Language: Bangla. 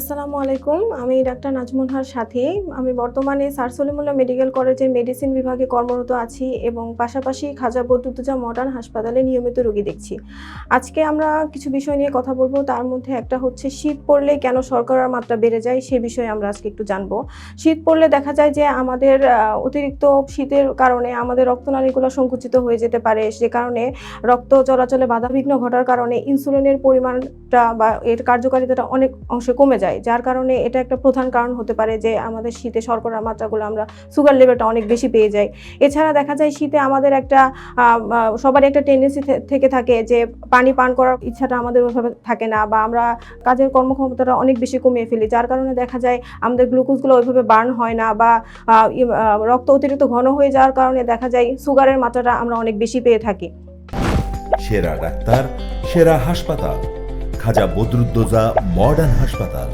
আসসালামু আলাইকুম। আমি ডাক্তার নাজমুনহার সাথী। আমি বর্তমানে স্যার সলিমুল্লাহ মেডিকেল কলেজের মেডিসিন বিভাগে কর্মরত আছি এবং পাশাপাশি খাজা বদরুদ্দোজা মডার্ন হাসপাতালে নিয়মিত রোগী দেখছি। আজকে আমরা কিছু বিষয় নিয়ে কথা বলব। তার মধ্যে একটা হচ্ছে, শীত পড়লে কেন শর্করার মাত্রা বেড়ে যায় সে বিষয়ে আমরা আজকে একটু জানব। শীত পড়লে দেখা যায় যে আমাদের অতিরিক্ত শীতের কারণে আমাদের রক্তনালীগুলো সংকুচিত হয়ে যেতে পারে। যে কারণে রক্ত চলাচলে বাধাবিঘ্ন ঘটার কারণে ইনসুলিনের পরিমাণটা বা এর কার্যকারিতাটা অনেক অংশে কমে যায়। যার কারণে এটা একটা প্রধান কারণ হতে পারে যে আমাদের শীতে শর্করার মাত্রাগুলো আমরা সুগার লেভেলটা অনেক বেশি পেয়ে যাই। এছাড়া দেখা যায় শীতে আমাদের একটা সবারই একটা টেন্ডেন্সি থেকে থাকে যে পানি পান করার ইচ্ছাটা আমাদের ওইভাবে থাকে না বা আমরা কাজের কর্মক্ষমতাটা অনেক বেশি কমিয়ে ফেলি, যার কারণে দেখা যায় আমাদের গ্লুকোজগুলো ওইভাবে বার্ন হয় না বা রক্ত অতিরিক্ত ঘন হয়ে যাওয়ার কারণে দেখা যায় সুগারের মাত্রাটা আমরা অনেক বেশি পেয়ে থাকি। সেরা ডাক্তার, সেরা হাসপাতাল। খাজা বদরুদ্দোজা মডার্ন হাসপাতাল।